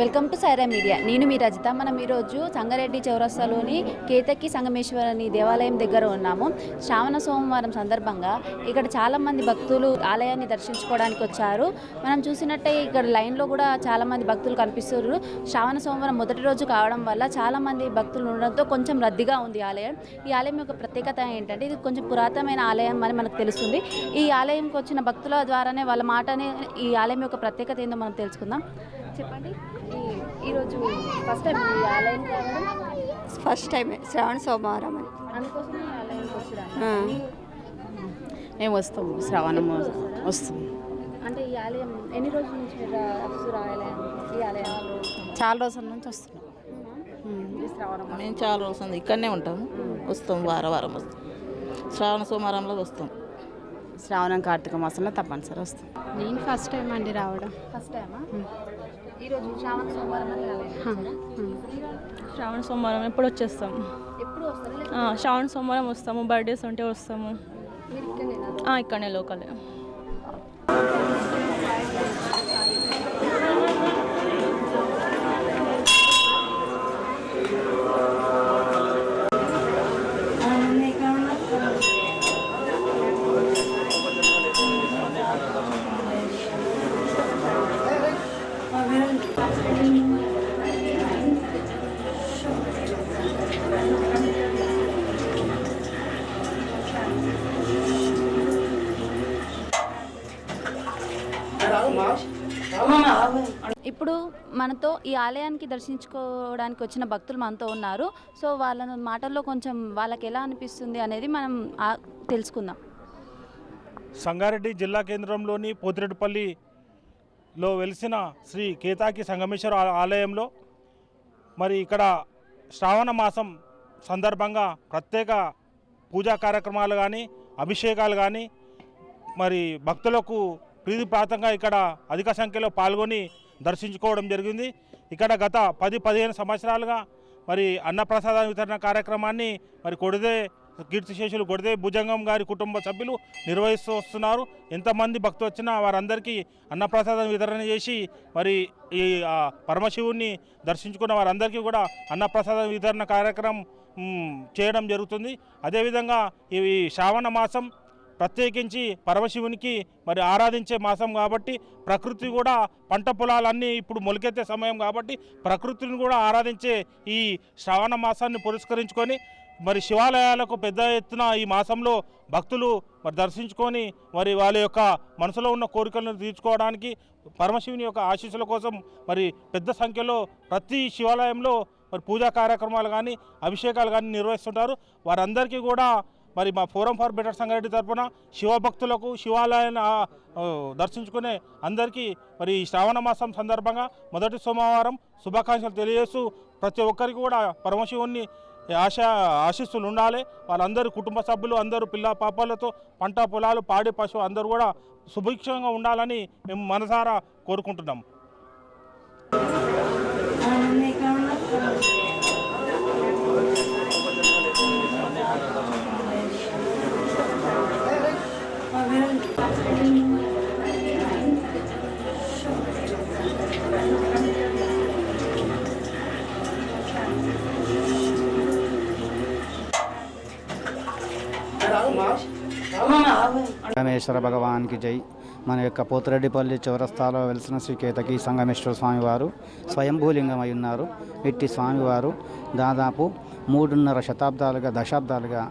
Welcome to Sye Raa media. నేను మీ రజిత. మనం ఈరోజు సంగారెడ్డి చౌరస్తాలోని కేతకి సంగమేశ్వరని దేవాలయం దగ్గర ఉన్నాము. శ్రావణ సోమవారం సందర్భంగా ఇక్కడ చాలామంది భక్తులు ఆలయాన్ని దర్శించుకోవడానికి వచ్చారు. మనం చూసినట్టే ఇక్కడ లైన్లో కూడా చాలామంది భక్తులు కనిపిస్తున్నారు. శ్రావణ సోమవారం మొదటి రోజు కావడం వల్ల చాలామంది భక్తులు ఉండడంతో కొంచెం రద్దీగా ఉంది ఆలయం. ఈ ఆలయం యొక్క ప్రత్యేకత ఏంటంటే ఇది కొంచెం పురాతనమైన ఆలయం అని మనకు తెలుస్తుంది. ఈ ఆలయంకి వచ్చిన భక్తుల ద్వారానే వాళ్ళ మాటనే ఈ ఆలయం యొక్క ప్రత్యేకత ఏందో మనం తెలుసుకుందాం. చెప్పండి. ఈ ఈరోజు ఫస్ట్ టైం ఈ ఆలయం ఫస్ట్ టైం శ్రావణ సోమవారం అని. మేము వస్తాము శ్రవణం వస్తాం అంటే ఈ ఆలయం ఎన్ని రోజుల నుంచి ఈ ఆలయంలో చాలా రోజుల నుంచి వస్తున్నాం. ఈ శ్రావణం మేము చాలా రోజులు ఇక్కడనే ఉంటాము వస్తాం వారం వారం వస్తాం. శ్రావణ సోమవారంలో వస్తాం. శ్రావణం కార్తీక మాసంలో తప్పనిసరి వస్తాం. నేను ఫస్ట్ టైం అండి రావడం. ఫస్ట్ టైమా ఈరోజు శ్రావణ సోమవారం? శ్రావణ సోమవారం ఎప్పుడు వచ్చేస్తాం? ఎప్పుడు వస్తారు? లేదా ఆ, శ్రావణ సోమవారం వస్తాము బర్త్డేస్ ఉంటే వస్తాము. ఇక్కడనే లోకలే. ఇప్పుడు మనతో ఈ ఆలయానికి దర్శించుకోవడానికి వచ్చిన భక్తులు మనతో ఉన్నారు. సో వాళ్ళ మాటల్లో కొంచెం వాళ్ళకి ఎలా అనిపిస్తుంది అనేది మనం తెలుసుకుందాం. సంగారెడ్డి జిల్లా కేంద్రంలోని పోతిరెడ్డిపల్లిలో వెలిసిన శ్రీ కేతాకి సంగమేశ్వర ఆలయంలో మరి ఇక్కడ శ్రావణ మాసం సందర్భంగా ప్రత్యేక పూజా కార్యక్రమాలు కానీ అభిషేకాలు కానీ మరి భక్తులకు ప్రీతిప్రాతంగా ఇక్కడ అధిక సంఖ్యలో పాల్గొని దర్శించుకోవడం జరిగింది. ఇక్కడ గత పది పదిహేను సంవత్సరాలుగా మరి అన్నప్రసాద వితరణ కార్యక్రమాన్ని మరి కొడిదే కీర్తిశేషులు కొడిదే భుజంగం గారి కుటుంబ సభ్యులు నిర్వహిస్తూ వస్తున్నారు. ఎంతమంది భక్తులు వచ్చినా వారందరికీ అన్నప్రసాదం వితరణ చేసి మరి ఈ పరమశివుణ్ణి దర్శించుకున్న వారందరికీ కూడా అన్నప్రసాదం వితరణ కార్యక్రమం చేయడం జరుగుతుంది. అదేవిధంగా ఈ శ్రావణ మాసం ప్రత్యేకించి పరమశివునికి మరి ఆరాధించే మాసం కాబట్టి ప్రకృతి కూడా పంట పొలాలన్నీ ఇప్పుడు మొలకెత్తే సమయం కాబట్టి ప్రకృతిని కూడా ఆరాధించే ఈ శ్రావణ మాసాన్ని పురస్కరించుకొని మరి శివాలయాలకు పెద్ద ఎత్తున ఈ మాసంలో భక్తులు మరి దర్శించుకొని మరి వాళ్ళ యొక్క మనసులో ఉన్న కోరికలను తీర్చుకోవడానికి పరమశివుని యొక్క ఆశీస్సుల కోసం మరి పెద్ద సంఖ్యలో ప్రతి శివాలయంలో మరి పూజా కార్యక్రమాలు కానీ అభిషేకాలు కానీ నిర్వహిస్తుంటారు. వారందరికీ కూడా మరి మా ఫోరం ఫర్ బెటర్ సంగారెడ్డి తరపున శివభక్తులకు శివాలయాన్ని దర్శించుకునే అందరికీ మరి ఈ శ్రావణ మాసం సందర్భంగా మొదటి సోమవారం శుభాకాంక్షలు తెలియజేస్తూ ప్రతి ఒక్కరికి కూడా పరమశివుణ్ణి ఆశ ఆశీస్సులు ఉండాలి. వాళ్ళందరూ కుటుంబ సభ్యులు అందరూ పిల్ల పాపాలతో పంట పొలాలు పాడి పశువు అందరూ కూడా సుభిక్షంగా ఉండాలని మేము మనసారా కోరుకుంటున్నాం. సంగమేశ్వర భగవాన్కి జై. మన యొక్క పోతిరెడ్డిపల్లి చౌరస్తాలో వెలిసిన శ్రీ కేతకి సంగమేశ్వర స్వామివారు స్వయంభూలింగం అయి ఉన్నారు. ఇట్టి స్వామివారు దాదాపు మూడున్నర శతాబ్దాలుగా దశాబ్దాలుగా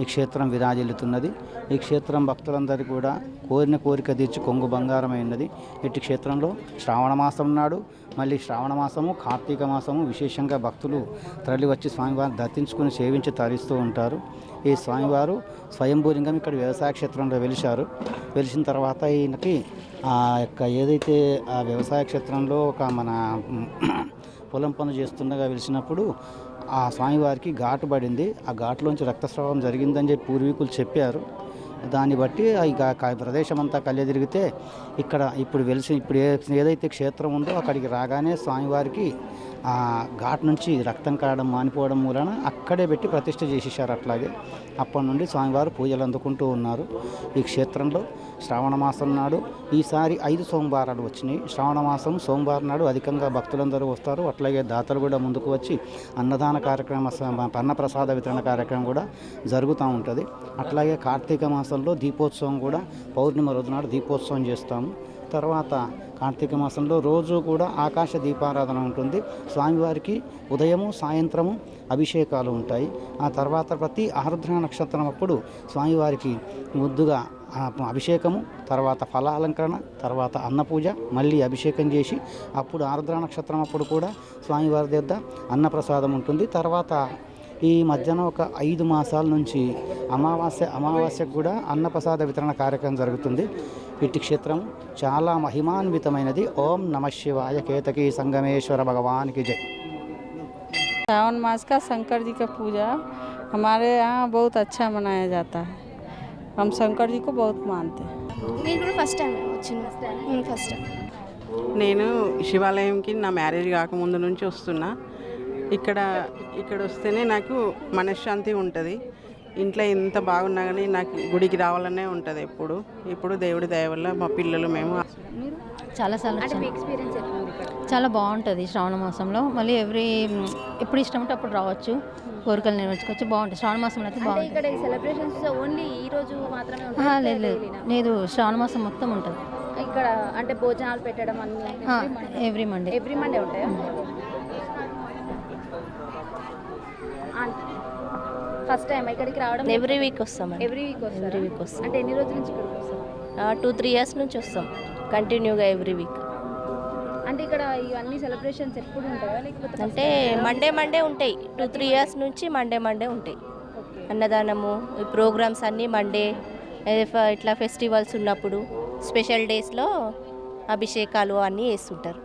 ఈ క్షేత్రం విరాజిల్లుతున్నది. ఈ క్షేత్రం భక్తులందరూ కూడా కోరిన కోరిక తీర్చి కొంగు బంగారమైనది ఇట్టి క్షేత్రంలో శ్రావణ మాసం నాడు మళ్ళీ శ్రావణ మాసము కార్తీక మాసము విశేషంగా భక్తులు తరలి వచ్చి స్వామివారిని దర్శించుకుని సేవించి తరిస్తూ ఉంటారు. ఈ స్వామివారు స్వయంభూలింగం ఇక్కడ వ్యవసాయ క్షేత్రంలో వెలిశారు. వెలిసిన తర్వాత ఈయనకి ఆ యొక్క ఏదైతే ఆ వ్యవసాయ క్షేత్రంలో ఒక మన పొలం పనులు చేస్తుండగా వెలిసినప్పుడు ఆ స్వామివారికి ఘాటు పడింది. ఆ ఘాటులోంచి రక్తస్రావం జరిగిందని చెప్పి పూర్వీకులు చెప్పారు. దాన్ని బట్టి ఇక ప్రదేశం అంతా కళ్ళే తిరిగితే ఇక్కడ ఇప్పుడు వెలిసి ఇప్పుడు ఏదైతే క్షేత్రం ఉందో అక్కడికి రాగానే స్వామివారికి ఆ ఘాట్ నుంచి రక్తం కారడం మానిపోవడం మూలన అక్కడే పెట్టి ప్రతిష్ట చేసేసారు అట్లాగే. అప్పటి నుండి స్వామివారు పూజలు అందుకుంటూ ఉన్నారు ఈ క్షేత్రంలో. శ్రావణ మాసం నాడు ఈసారి ఐదు సోమవారాలు వచ్చినాయి. శ్రావణ మాసం సోమవారం నాడు అధికంగా భక్తులందరూ వస్తారు. అట్లాగే దాతలు కూడా ముందుకు వచ్చి అన్నదాన కార్యక్రమ అన్నప్రసాద వితరణ కార్యక్రమం కూడా జరుగుతూ ఉంటుంది. అట్లాగే కార్తీక మాసంలో దీపోత్సవం కూడా పౌర్ణిమ రోజు నాడు దీపోత్సవం చేస్తాము. తర్వాత కార్తీక మాసంలో రోజు కూడా ఆకాశ దీపారాధన ఉంటుంది. స్వామివారికి ఉదయము సాయంత్రము అభిషేకాలు ఉంటాయి. ఆ తర్వాత ప్రతి ఆరుద్ర నక్షత్రం అప్పుడు స్వామివారికి ముద్దుగా అభిషేకము తర్వాత ఫలాలంకరణ తర్వాత అన్నపూజ మళ్ళీ అభిషేకం చేసి అప్పుడు ఆరుద్ర నక్షత్రం అప్పుడు కూడా స్వామివారి దగ్గర అన్నప్రసాదం ఉంటుంది. తర్వాత ఈ మధ్యాహ్నం ఒక ఐదు మాసాల నుంచి అమావాస్య అమావాస్యకు కూడా అన్నప్రసాద వితరణ కార్యక్రమం జరుగుతుంది ఇట్టి క్షేత్రం చాలా మహిమాన్వితమైనది ఓం నమ శివాయ కేతకీ సంగమేశ్వర భగవానికి జై सावन मास का शंकर जी का पूजा हमारे यहाँ बहुत अच्छा मनाया जाता है हम शंकर जी को बहुत मानते हैं నేను కూడా ఫస్ట్ టైం వచ్చిన ఫస్ట్ టైం నేను శివాలయంకి నా మ్యారేజ్ కాకముందు నుంచి వస్తున్నా ఇక్కడ ఇక్కడ వస్తేనే నాకు మనశ్శాంతి ఉంటుంది. ఇంట్లో ఎంత బాగున్నా కానీ నాకు గుడికి రావాలనే ఉంటుంది ఎప్పుడు. ఇప్పుడు దేవుడి దయ వల్ల మా పిల్లలు మేము వచ్చాను. ఎక్స్పీరియన్స్ చాలా బాగుంటుంది శ్రావణ మాసంలో. మళ్ళీ ఎవ్రీ ఎప్పుడు ఇష్టం ఉంటే అప్పుడు రావచ్చు. కోరికలు నెరవేర్చుకోవచ్చు. బాగుంటుంది. శ్రావణ మాసంలో అయితే బాగుంటుంది. సెలబ్రేషన్స్ ఓన్లీ ఈ రోజు మాత్రమే లేదు లేదు. లేదు శ్రావణ మాసం మొత్తం ఉంటుంది. ఇక్కడ అంటే భోజనాలు పెట్టడం అన్ని ఎవ్రీ మండే ఎవ్రీ మండే ఉంటాయా? ఫస్ట్ టైం ఇక్కడికి రావడం ఎవ్రీ వీక్ వస్తాం ఎవ్రీ వీక్ వస్తారు? ఎవ్రీ వీక్ వస్తాం. అంటే ఎన్ని రోజుల నుంచి ఇక్కడికి వస్తారు టూ త్రీ ఇయర్స్ నుంచి వస్తాం. కంటిన్యూగా ఎవ్రీ వీక్ అంటే ఇక్కడ ఇవన్నీ సెలబ్రేషన్స్ ఎప్పుడు ఉంటాయా? లేకపోతే అంటే? మండే మండే ఉంటాయి. టూ త్రీ ఇయర్స్ నుంచి మండే మండే ఉంటాయి. అన్నదానము ఈ ప్రోగ్రామ్స్ అన్నీ మండే ఇట్లా ఫెస్టివల్స్ ఉన్నప్పుడు స్పెషల్ డేస్లో అభిషేకాలు అన్నీ వేస్తుంటారు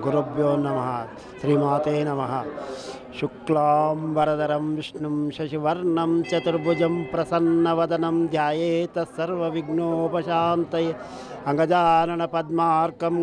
गुरुभ्यो नमः। श्रीमाते नमः। शुक्लाम्बरधरं विष्णु शशिवर्णम चतुर्भुज प्रसन्न वदनम सर्वविघ्नोपशान्तये। अंगजानन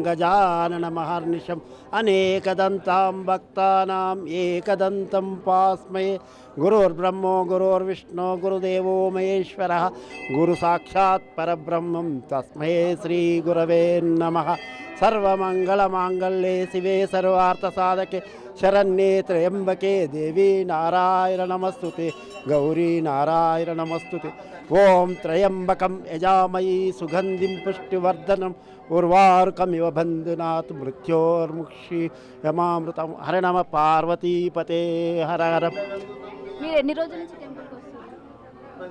गजाननमहर्निशम् गजानन भक्तानाम् एकदन्तं पास्मये। गुरुर्ब्रह्मो गुरुर्विष्णो गुरुदेवो महेश्वरः। गुरुसाक्षात् परब्रह्मं तस्मै श्रीगुरवे नमः। తస్మై శ్రీ గురవే నమః సర్వమంగళమాంగళ్యే శివే సర్వార్థసాధకే. శరణ్యే త్రయంబకే దేవీ నారాయణ నమస్తుతే. గౌరీ నారాయణ నమస్తుతే. ఓం త్రయంబకం యజామయీ సుగంధిం పుష్టివర్ధనం. ఉర్వారుకమివ బంధునాథ్ మృత్యోర్ముక్షి. యమామృతం. హర నమ పార్వతీపతే. హర హర. మీరు ఎన్ని రోజుల నుంచి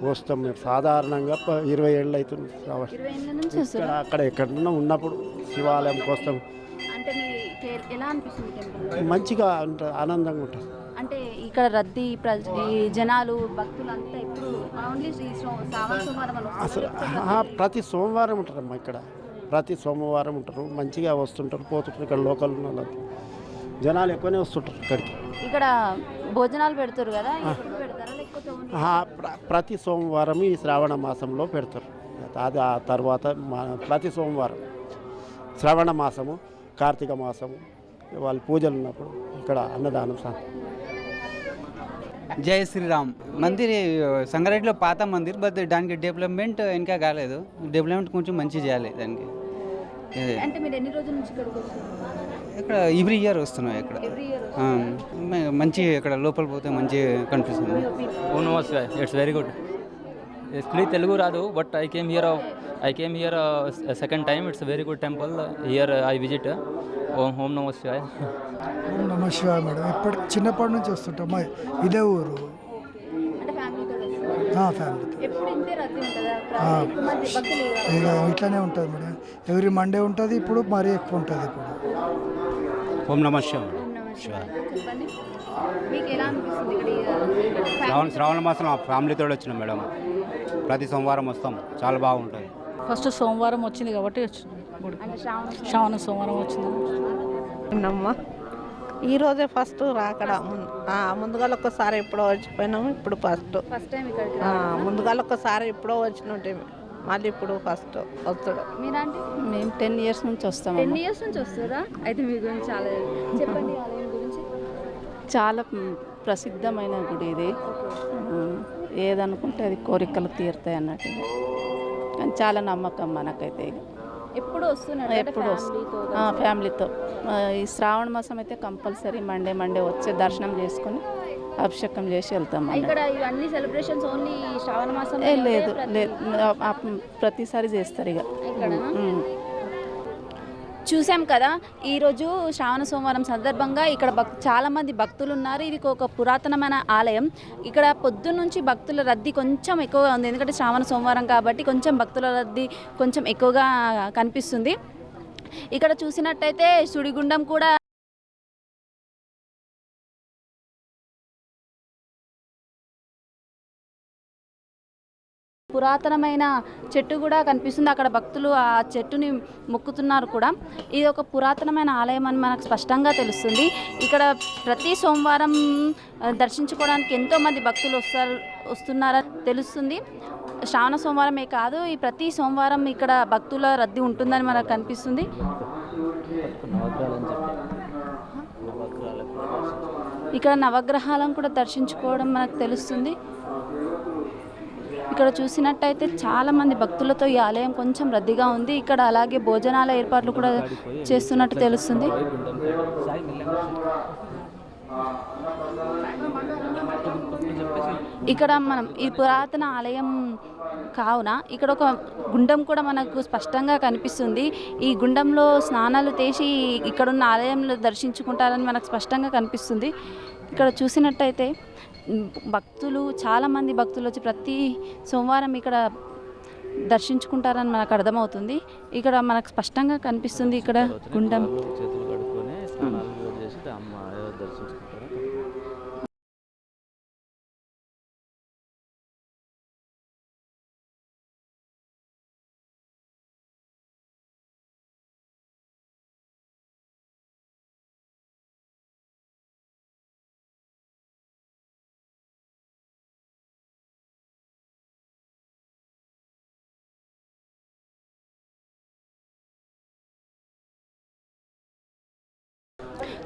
వస్తాం మేము. సాధారణంగా ఇరవై ఏళ్ళు అవుతుంది వస్తారు? అక్కడ ఎక్కడన్నా ఉన్నప్పుడు శివాలయంకి వస్తాం. మంచిగా ఉంటుంది ఆనందంగా ఉంటుంది. అంటే ఇక్కడ రద్దీ జనాలు భక్తులు అంతా ఎప్పుడు ఓన్లీ ఈ సో- శ్రావణ సోమవారం అని అసలు ప్రతి సోమవారం ఉంటారమ్మా ఇక్కడ. ప్రతి సోమవారం ఉంటారు. మంచిగా వస్తుంటారు పోతుంటారు. ఇక్కడ లోకల్ ఉన్న. జనాలు ఎక్కువనే వస్తుంటారు ఇక్కడికి. ఇక్కడ భోజనాలు పెడతారు కదా? ప్రతి సోమవారం ఈ శ్రావణ మాసంలో పెడతారు. అది ఆ తర్వాత ప్రతి సోమవారం. శ్రావణ మాసము కార్తీక మాసము వాళ్ళు పూజలు ఉన్నప్పుడు ఇక్కడ అన్నదానం సా జై శ్రీరామ్. మందిర్ సంగారెడ్డిలో పాత మందిర్ బట్ దానికి డెవలప్మెంట్ ఇంకా కాలేదు. డెవలప్మెంట్ కొంచెం మంచి చేయాలి దానికి. అంటే మీరు ఎన్ని రోజుల నుంచి ఇక్కడ ఎవ్రీ ఇయర్ వస్తున్నాయి ఇక్కడ. మంచి ఇక్కడ లోపల పోతే మంచి కనిపిస్తుంది. ఓ నమస్తే it's very good actually Telugu రాదు but I came here I came here second time it's very good temple here I visit Om home నమస్తే ఓం నమ శివాయ మేడం ఇప్పటి చిన్నప్పటి నుంచి వస్తుంటాం. మా ఇదే ఊరు. అంటే ఫ్యామిలీతో ఇట్లానే ఉంటుంది మేడం ఎవ్రీ మండే ఉంటుంది ఇప్పుడు మరీ ఎక్కువ ఉంటుంది ఇప్పుడు. ఓం నమ శివాయ. ఓం నమః శివాయ. చెప్పండి. మీకు ఎలా అనిపిస్తుంది ఇక్కడ ఈ- ఇక్కడ శ్రావణ శ్రావణ మాసం ఫ్యామిలీతో వచ్చినాం మేడం. ప్రతి సోమవారం వస్తాం. చాలా బాగుంటుంది. ఫస్ట్ సోమవారం వచ్చింది కాబట్టి శ్రావణ సోమవారం. వచ్చింది. నమ్మ ఈ రోజే ఫస్ట్ రాకడ ముందు ముందుగా ఒక్కసారి ఎప్పుడో వచ్చిపోయినాము. ఇప్పుడు ఫస్ట్. ఫస్ట్ టైం ఇక్కడికి ముందుగా ఒక్కసారి ఎప్పుడో వచ్చినట్టే. మళ్ళీ ఇప్పుడు ఫస్ట్ వస్తాడు. మీరంటే మేము టెన్ ఇయర్స్ నుంచి వస్తాము టెన్ ఇయర్స్ నుంచి వస్తారా? అయితే మీ గురించి చాలా. చెప్పండి ఆలయం గురించి. చాలా ప్రసిద్ధమైన గుడి ఇది. ఏదనుకుంటే అది కోరికలు తీరుతాయి అన్నట్టు. కానీ చాలా నమ్మకం మనకైతే ఇది. ఎప్పుడు వస్తున్నారు ఎప్పుడు వస్తు- ఆ, ఫ్యామిలీతో. ఈ శ్రావణ మాసం అయితే కంపల్సరీ మండే మండే వచ్చి దర్శనం చేసుకొని అభిషేకం చేసి వెళ్తాం. ఇక్కడ ఇవన్నీ సెలబ్రేషన్స్ ఓన్లీ శ్రావణ మాసం లేదు లేదు. ప్రతిసారి చేస్తారు ఇక. ఇక్కడ. చూసాం కదా ఈరోజు శ్రావణ సోమవారం సందర్భంగా ఇక్కడ భక్ చాలామంది భక్తులు ఉన్నారు. ఇది ఒక పురాతనమైన ఆలయం. ఇక్కడ పొద్దున్న నుంచి భక్తుల రద్దీ కొంచెం ఎక్కువగా ఉంది. ఎందుకంటే శ్రావణ సోమవారం కాబట్టి కొంచెం భక్తుల రద్దీ కొంచెం ఎక్కువగా కనిపిస్తుంది. ఇక్కడ చూసినట్టయితే సుడిగుండం కూడా పురాతనమైన చెట్టు కూడా కనిపిస్తుంది. అక్కడ భక్తులు ఆ చెట్టుని మొక్కుతున్నారు కూడా. ఇది ఒక పురాతనమైన ఆలయం అని మనకు స్పష్టంగా తెలుస్తుంది. ఇక్కడ ప్రతి సోమవారం దర్శించుకోవడానికి ఎంతో మంది భక్తులు వస్తారు వస్తున్నారని తెలుస్తుంది. శ్రావణ సోమవారమే కాదు ఈ ప్రతి సోమవారం ఇక్కడ భక్తుల రద్దీ ఉంటుందని మనకు కనిపిస్తుంది. ఇక్కడ నవగ్రహాలను కూడా దర్శించుకోవడం మనకు తెలుస్తుంది. ఇక్కడ చూసినట్టయితే చాలా మంది భక్తులతో ఈ ఆలయం కొంచెం రద్దీగా ఉంది. ఇక్కడ అలాగే భోజనాల ఏర్పాట్లు కూడా చేస్తున్నట్టు తెలుస్తుంది. ఇక్కడ మనం ఈ పురాతన ఆలయం కావున ఇక్కడ ఒక గుండం కూడా మనకు స్పష్టంగా కనిపిస్తుంది. ఈ గుండంలో స్నానాలు చేసి ఇక్కడున్న ఆలయంలో దర్శించుకుంటారని మనకు స్పష్టంగా కనిపిస్తుంది. ఇక్కడ చూసినట్టయితే భక్తులు చాలామంది భక్తులు వచ్చి ప్రతి సోమవారం ఇక్కడ దర్శించుకుంటారని మనకు అర్థమవుతుంది. ఇక్కడ మనకు స్పష్టంగా కనిపిస్తుంది ఇక్కడ గుండం.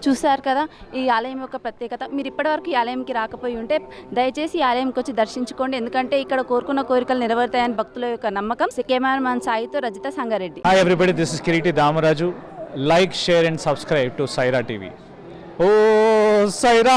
చూశారు కదా ఈ ఆలయం యొక్క ప్రత్యేకత. మీరు ఇప్పటివరకు ఈ ఆలయంకి రాకపోయి ఉంటే దయచేసి ఈ ఆలయంకి వచ్చి దర్శించుకోండి. ఎందుకంటే ఇక్కడ కోరుకున్న కోరికలు నెరవేరుతాయని భక్తుల యొక్క నమ్మకం. Cameraman సాయితో Rajitha Sangareddy. Hi everybody this is Kireeti Damaraju like share and subscribe to Saira TV oh Sye Raa